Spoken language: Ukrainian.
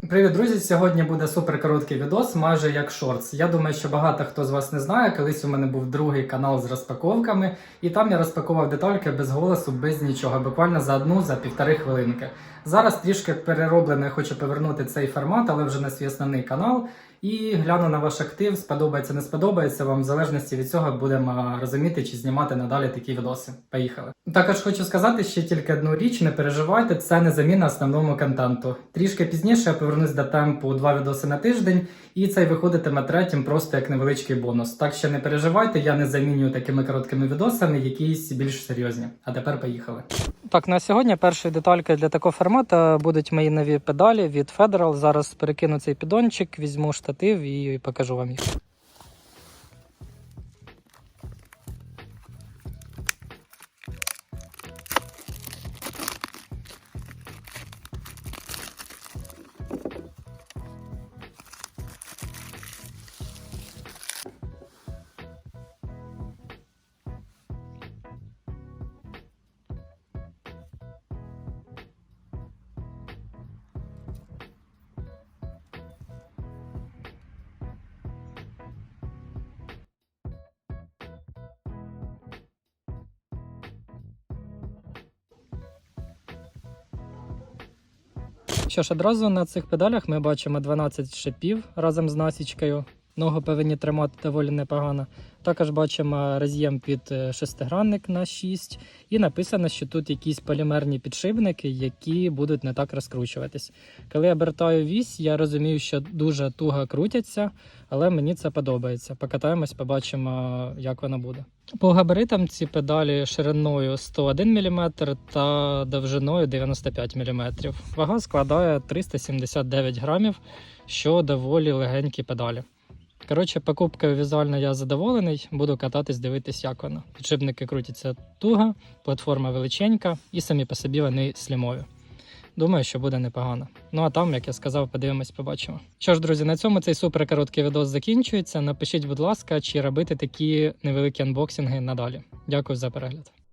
Привіт, друзі! Сьогодні буде супер короткий відос, майже як шортс. Я думаю, що багато хто з вас не знає. Колись у мене був другий канал з розпаковками, і там я розпакував детальки без голосу, без нічого, буквально за одну, за півтори хвилинки. Зараз трішки перероблено, я хочу повернути цей формат, але вже на свій основний канал. І гляну на ваш актив, сподобається, не сподобається вам, в залежності від цього будемо розуміти, чи знімати надалі такі відоси. Поїхали. Також хочу сказати ще тільки одну річ: не переживайте, це не заміна основному контенту. Трішки пізніше я повернусь до темпу два відоси на тиждень, і цей виходитиме третім просто як невеличкий бонус. Так що не переживайте, я не замінюю такими короткими відосами, якісь більш серйозні. А тепер поїхали. Так, на сьогодні перші детальки для такого формату будуть мої нові педалі від Federal. Зараз перекину цей підончик, візьму штатив і покажу вам їх. Що ж, одразу на цих педалях ми бачимо 12 шипів разом з насічкою. Ногу повинні тримати доволі непогано. Також бачимо роз'єм під е, шестигранник на 6. І написано, що тут якісь полімерні підшипники, які будуть не так розкручуватись. Коли я обертаю вісь, я розумію, що дуже туго крутяться, але мені це подобається. Покатаємось, побачимо, як воно буде. По габаритам ці педалі шириною 101 мм та довжиною 95 мм. Вага складає 379 грамів, що доволі легенькі педалі. Коротше, покупкою візуально я задоволений, буду кататись, дивитись, як воно. Підшипники крутяться туго, платформа величенька і самі по собі вони слімові. Думаю, що буде непогано. Ну а там, як я сказав, подивимось, побачимо. Що ж, друзі, на цьому цей супер короткий відос закінчується. Напишіть, будь ласка, чи робити такі невеликі анбоксинги надалі. Дякую за перегляд.